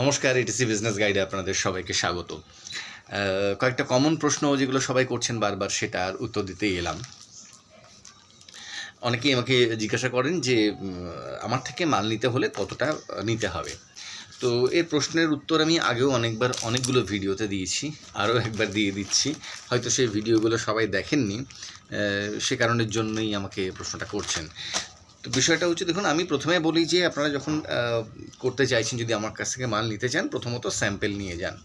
নমস্কার ATC business গাইডে আপনাদের সবাইকে স্বাগত। কয়েকটা কমন প্রশ্ন যেগুলো সবাই করছেন বারবার সেটার উত্তর দিতে এলাম। অনেকেই আমাকে জিজ্ঞাসা করেন যে আমার থেকে মাল নিতে হলে কতটা নিতে হবে? তো এর প্রশ্নের উত্তর আমি আগেও অনেকবার, অনেকগুলো ভিডিওতে দিয়েছি, আরও একবার দিয়ে দিচ্ছি। হয়তো সেই ভিডিওগুলো সবাই দেখেননি সে কারণের জন্যই আমাকে প্রশ্নটা করছেন। তো বিষয়টা হচ্ছে, দেখুন, আমি প্রথমে বলি যে আপনারা যখন করতে চাইছেন, যদি আমার কাছ থেকে মাল নিতে চান, প্রথমত স্যাম্পেল নিয়ে যান।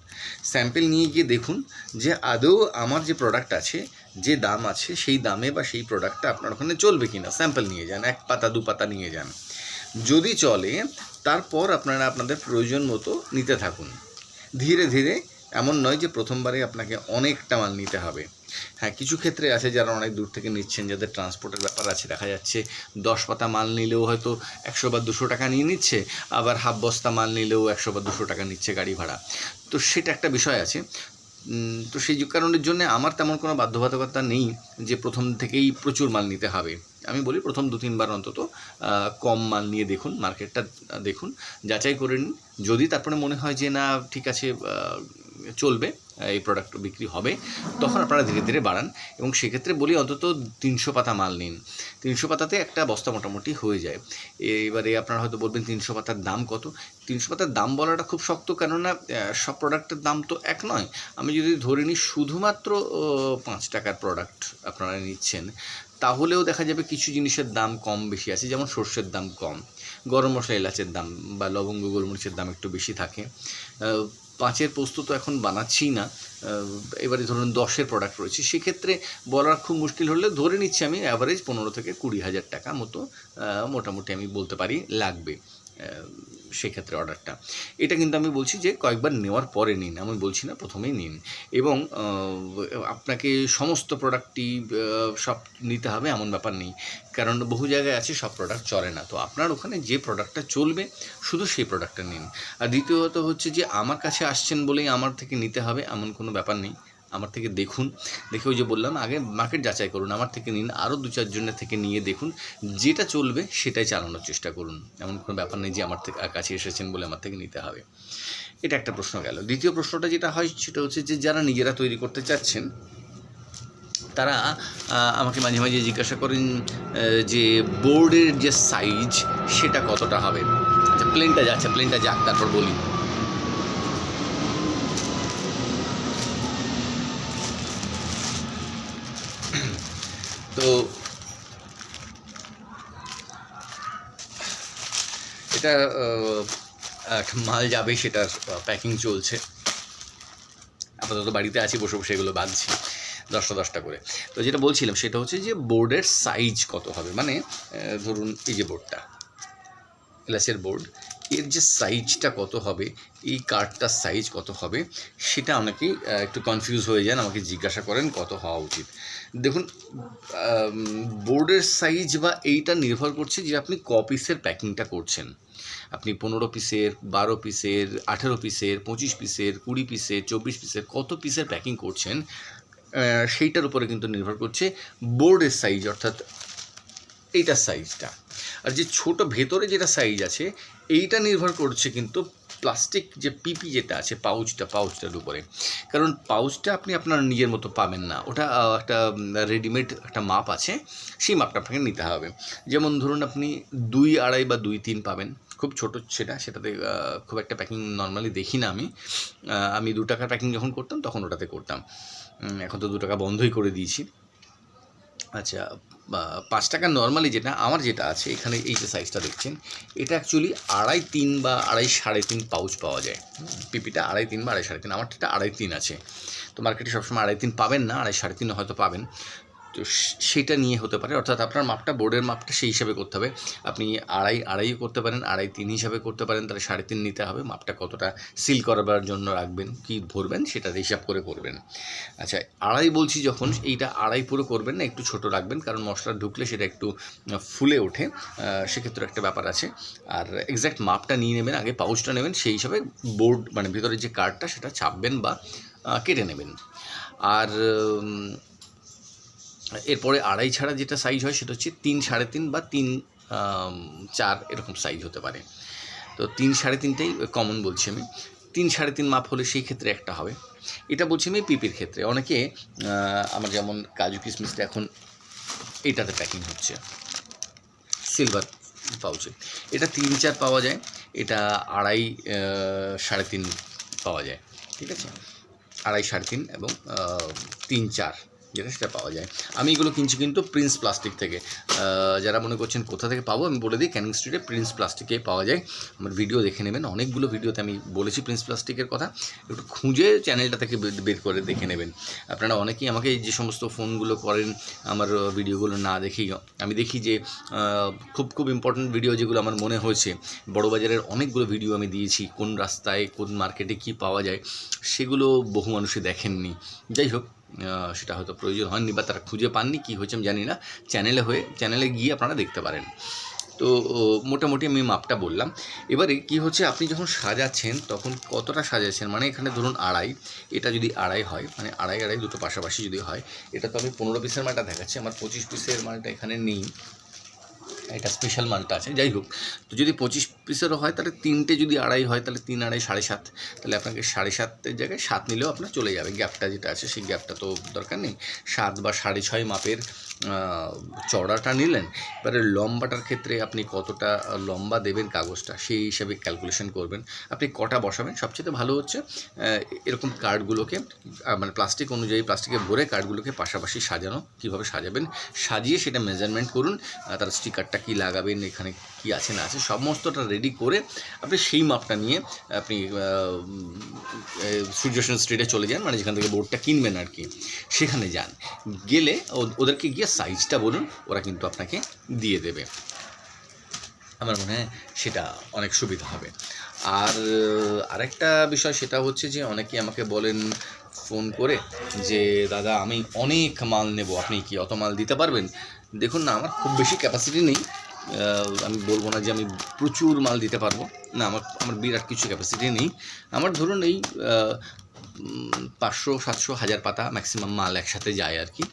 স্যাম্পেল নিয়ে গিয়ে দেখুন যে আদৌ আমার যে প্রোডাক্ট আছে, যে দাম আছে, সেই দামে বা সেই প্রোডাক্টটা আপনার ওখানে চলবে কি না স্যাম্পেল নিয়ে যান, এক পাতা, দু পাতা নিয়ে যান। যদি চলে, তারপর আপনারা আপনাদের প্রয়োজন মতো নিতে থাকুন। ধীরে ধীরে, এমন নয় যে প্রথমবারে আপনাকে অনেকটা মাল নিতে হবে। হ্যাঁ কিছু ক্ষেত্রে আছে যারা অনেক দূর থেকে নিচ্ছেন, যাদের ট্রান্সপোর্টের ব্যাপার আছে। দেখা যাচ্ছে দশ পাতা মাল নিলেও হয়তো একশো বা দুশো টাকা নিয়ে নিচ্ছে, আবার হাফ বস্তা মাল নিলেও একশো বা দুশো টাকা নিচ্ছে গাড়ি ভাড়া। তো সেটা একটা বিষয় আছে। তো সেই কারণের জন্য আমার তেমন কোনো বাধ্যবাধকতা নেই যে প্রথম থেকেই প্রচুর মাল নিতে হবে। আমি বলি প্রথম দু তিনবার অন্তত কম মাল নিয়ে দেখুন, মার্কেটটা দেখুন, যাচাই করে নিন। যদি তারপরে মনে হয় যে না, ঠিক আছে চলবে এই প্রোডাক্ট বিক্রি হবে, তখন আপনারা ধীরে ধীরে বাড়ান। এবং সেক্ষেত্রে বলি অন্তত তিনশো পাতা মাল নিন। তিনশো পাতাতে একটা বস্তা মোটামুটি হয়ে যায়। এবারে আপনারা হয়তো বলবেন তিনশো পাতার দাম কত? তিনশো পাতার দাম বলাটা খুব শক্ত, কেননা সব প্রোডাক্টের দাম তো এক নয়। আমি যদি ধরে নিই শুধুমাত্র পাঁচ টাকার প্রোডাক্ট আপনারা নিচ্ছেন, তাহলেও দেখা যাবে কিছু জিনিসের দাম কম বেশি আছে, যেমন সর্ষের দাম কম, গরম মশলা এলাচের দাম বা লবঙ্গ, গোলমরিচের দাম একটু বেশি থাকে। পাঁচের পোস্ত তো এখন বানাচ্ছি না এবারে ধরুন দশের প্রোডাক্ট রয়েছে, সেক্ষেত্রে বলার খুব মুশকিল হলে ধরে নিচ্ছি আমি অ্যাভারেজ পনেরো থেকে কুড়ি হাজার টাকা মতো মোটামুটি আমি বলতে পারি লাগবে। সেক্ষেত্রে অর্ডারটা। এটা কিন্তু আমি বলছি যে কয়েকবার নেওয়ার পরে নিন, আমি বলছি না প্রথমেই নিন। এবং আপনাকে সমস্ত প্রোডাক্টটি সব নিতে হবে এমন ব্যাপার নেই। কারণ বহু জায়গায় আছে সব প্রোডাক্ট চলে না। তো আপনার ওখানে যে প্রোডাক্টটা চলবে, শুধু সেই প্রোডাক্টটা নিন। আর দ্বিতীয়ত হচ্ছে যে আমার কাছে আসছেন বলেই আমার থেকে নিতে হবে, এমন কোনো ব্যাপার নেই। আমার থেকে দেখুন। দেখে ওই যে বললাম, আগে মার্কেট যাচাই করুন, আমার থেকে নিন আরও দু চারজনের থেকে নিয়ে দেখুন, যেটা চলবে সেটাই চালানোর চেষ্টা করুন। এমন কোনো ব্যাপার নেই যে আমার থেকে কাছে এসেছেন বলে আমার থেকে নিতে হবে। এটা একটা প্রশ্ন গেল। দ্বিতীয় প্রশ্নটা যেটা হয়, সেটা হচ্ছে যে যারা নিজেরা তৈরি করতে চাচ্ছেন, তারা আমাকে মাঝে মাঝে জিজ্ঞাসা করেন যে বোর্ডের যে সাইজ সেটা কতটা হবে? আচ্ছা প্লেনটা যাচ্ছে প্লেনটা যাক, তারপর বলি। তো এটা একটা মাল যাবে সেটার প্যাকিং চলছে। আপাতত বাড়িতে আছি, বসে বসে এগুলো বাঁধছি, দশটা দশটা করে। তো যেটা বলছিলাম সেটা হচ্ছে যে বোর্ডের সাইজ কত হবে? মানে ধরুন এই যে বোর্ডটা এলাচের বোর্ড এর যে সাইজটা কত হবে, এই কার্ডটার সাইজ কত হবে, সেটা অনেকেই একটু কনফিউজ হয়ে যান, আমাকে জিজ্ঞাসা করেন কত হওয়া উচিত। দেখুন বোর্ডের সাইজ বা এইটা নির্ভর করছে যে আপনি ক পিসের প্যাকিংটা করছেন। আপনি পনেরো পিসের বারো পিসের আঠেরো পিসের পঁচিশ পিসের কুড়ি পিসের চব্বিশ পিসের কত পিসের প্যাকিং করছেন সেইটার উপরে কিন্তু নির্ভর করছে বোর্ডের সাইজ অর্থাৎ এইটার সাইজটা আর যে ছোট ভেতরে যেটা সাইজ আছে, এইটা নির্ভর করছে কিন্তু প্লাস্টিক যে পিপি যেটা আছে পাউচটা পাউচটার উপরে। কারণ পাউচটা আপনি আপনার নিজের মতো পাবেন না। ওটা একটা রেডিমেড একটা মাপ আছে, সেই মাপটা আপনাকে নিতে হবে। যেমন ধরুন আপনি দুই আড়াই বা দুই তিন পাবেন। খুব ছোট সেটা, সেটাতে খুব একটা প্যাকিং নর্মালি দেখি না আমি। আমি দু টাকার প্যাকিং যখন করতাম, তখন ওটাতে করতাম। এখন তো দু টাকা বন্ধই করে দিয়েছি। আচ্ছা পাঁচ টাকা নর্মালি যেটা, আমার যেটা আছে, এখানে এই যে সাইজটা দেখছেন, এটা অ্যাকচুয়ালি আড়াই তিন বা আড়াই সাড়ে তিন পাউচ পাওয়া যায়। পিপিটা আড়াই তিন বা আড়াই সাড়ে তিন আমারটা আড়াই তিন আছে। তো মার্কেটে সবসময় আড়াই তিন পাবেন না, আড়াই সাড়ে তিন হয়তো পাবেন। তো সেটা নিয়ে হতে পারে। অর্থাৎ আপনার মাপটা, বোর্ডের মাপটা সেই হিসাবে করতে হবে। আপনি আড়াই, আড়াইও করতে পারেন, আড়াই তিন হিসাবে করতে পারেন, তাহলে সাড়ে তিন নিতে হবে। মাপটা কতটা সিল করাবার জন্য রাখবেন, কি ভরবেন, সেটা হিসাব করে করবেন। আচ্ছা আড়াই বলছি যখন, এইটা আড়াই পুরো করবেন না, একটু ছোট রাখবেন, কারণ মশলা ঢুকলে সেটা একটু ফুলে ওঠে। সেক্ষেত্রে একটা ব্যাপার আছে। আর এক্স্যাক্ট মাপটা নিয়ে নেবেন, আগে পাউচটা নেবেন, সেই হিসাবে বোর্ড মানে ভিতরে যে কার্ডটা সেটা ছাপবেন বা কেটে নেবেন। আর এরপরে আড়াই ছাড়া যেটা সাইজ হয় সেটা হচ্ছে তিন সাড়ে তিন বা তিন চার এরকম সাইজ হতে পারে। তো তিন সাড়ে তিনটাই কমন বলছি আমি। তিন সাড়ে তিন মাপ হলে সেই ক্ষেত্রে একটা হবে। এটা বলছি আমি পিপির ক্ষেত্রে। অনেকে আমার যেমন কাজু কিশমিশটা এখন এইটাতে প্যাকিং হচ্ছে। সিলভার পাউচে এটা তিন চার পাওয়া যায়, এটা আড়াই সাড়ে তিন পাওয়া যায়। ঠিক আছে? আড়াই সাড়ে তিন এবং তিন চার। যেটা পাওয়া যায়। আমি এগুলো কিনছি কিন্তু প্রিন্স প্লাস্টিক থেকে। যারা মনে করছেন কোথা থেকে পাবো, আমি বলে দিই ক্যানিং স্ট্রিটে প্রিন্স প্লাস্টিকে পাওয়া যায়। আমার ভিডিও দেখে নেবেন। অনেকগুলো ভিডিওতে আমি বলেছি প্রিন্স প্লাস্টিকের কথা। একটু খুঁজে চ্যানেলটা থেকে বের করে দেখে নেবেন। আপনারা অনেকেই আমাকে যে সমস্ত ফোনগুলো করেন, আমার ভিডিওগুলো না দেখেই আমি দেখি যে খুব খুব ইম্পর্টেন্ট ভিডিও যেগুলো আমার মনে হয়েছে। বড়বাজারের অনেকগুলো ভিডিও আমি দিয়েছি, কোন রাস্তায়, কোন মার্কেটে কি পাওয়া যায়, সেগুলো বহু মানুষই দেখেননি। যাই হোক সেটা হয়তো প্রয়োজন হয়নি বা তারা খুঁজে পাননি, কী হয়েছে আমি জানি না। চ্যানেলে হয়ে চ্যানেলে গিয়ে আপনারা দেখতে পারেন। তো মোটামুটি আমি মাপটা বললাম। এবারে কি হচ্ছে, আপনি যখন সাজাচ্ছেন, তখন কতটা সাজাচ্ছেন? মানে এখানে ধরুন আড়াই, এটা যদি আড়াই হয় মানে আড়াই আড়াই দুটো পাশাপাশি যদি হয়, এটা তো আমি পনেরো পিসের মালটা দেখাচ্ছি, আমার পঁচিশ পিসের মালটা এখানে নেই। এটা স্পেশাল মালটা আছে। যাই হোক তো যদি পঁচিশ পিসেরও হয় তাহলে তিনটে যদি আড়াই হয় তাহলে তিন আড়াই সাড়ে সাত। তাহলে আপনাকে সাড়ে সাতের জায়গায় সাত নিলেও আপনার চলে যাবে। গ্যাপটা যেটা আছে সেই গ্যাপটা তো দরকার নেই। সাত বা সাড়ে ছয় মাপের আহ, চওড়াটা নিলেন। এবারে লম্বাটার ক্ষেত্রে আপনি কতটা লম্বা দেবেন কাগজটা সেই হিসাবে ক্যালকুলেশন করবেন। আপনি কটা বসাবেন? সবচেয়ে ভালো হচ্ছে এরকম কার্ডগুলোকে মানে প্লাস্টিক অনুযায়ী প্লাস্টিকে ভরে কার্ডগুলোকে পাশাপাশি সাজানো। কীভাবে সাজাবেন? সাজিয়ে সেটা মেজারমেন্ট করুন তার স্টিকারটা কী লাগাবেন, এখানে কী আছে, না আছে, সমস্তটা রেডি করে আপনি সেই মাপটা নিয়ে আপনি সূর্যসেন স্ট্রিটে চলে যান মানে যেখান থেকে বোর্ডটা কিনবেন আর কি, সেখানে যান। গেলে ওদেরকে গিয়ে সাইজটা বলুন, ওরা কিন্তু আপনাকে দিয়ে দেবে। আমার মনে হয় সেটা অনেক সুবিধা হবে। আর আরেকটা বিষয় সেটা হচ্ছে যে অনেকে আমাকে বলেন ফোন করে যে, দাদা, আমি অনেক মাল নেব, আপনি কি অত মাল দিতে পারবেন? দেখুন না, আমার খুব বেশি ক্যাপাসিটি নেই। আমি বলব না যে আমি প্রচুর মাল দিতে পারব। না, আমার আমার বিরাট কিছু ক্যাপাসিটি নেই। আমার ধরুন এই পাঁচশো, সাতশো, হাজার পাতা ম্যাক্সিমাম মাল একসাথে যায় আর কি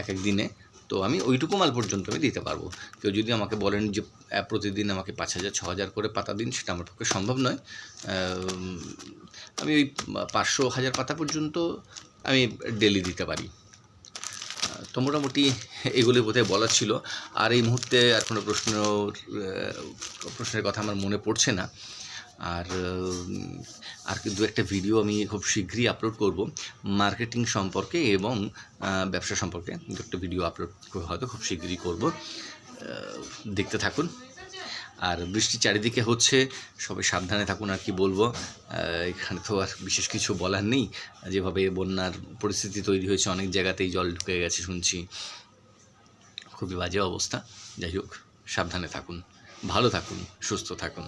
এক এক দিনে। তো আমি ওইটুকু মাল পর্যন্ত আমি দিতে পারব। কেউ যদি আমাকে বলেন যে প্রতিদিন আমাকে পাঁচ হাজার, ছ হাজার করে পাতা দিন, সেটা আমার পক্ষে সম্ভব নয়। আমি ওই পাঁচশো, হাজার পাতা পর্যন্ত আমি ডেলি দিতে পারি। তো মোটামুটি এগুলি বোধহয় বলার ছিল। আর এই মুহূর্তে আর কোনো প্রশ্ন প্রশ্নের কথা আমার মনে পড়ছে না। আর আর দু একটা ভিডিও আমি খুব শীঘ্রই আপলোড করব। মার্কেটিং সম্পর্কে এবং ব্যবসা সম্পর্কে। দু একটা ভিডিও আপলোড হয়তো খুব শীঘ্রই করব। দেখতে থাকুন। আর বৃষ্টি চারিদিকে হচ্ছে, সবাই সাবধানে থাকুন আর কি বলব। এখানে তো আর বিশেষ কিছু বলার নেই। যেভাবে বন্যার পরিস্থিতি তৈরি হয়েছে, অনেক জায়গাতেই জল ঢুকে গেছে শুনছি। খুবই বাজে অবস্থা। যাই হোক, সাবধানে থাকুন, ভালো থাকুন, সুস্থ থাকুন।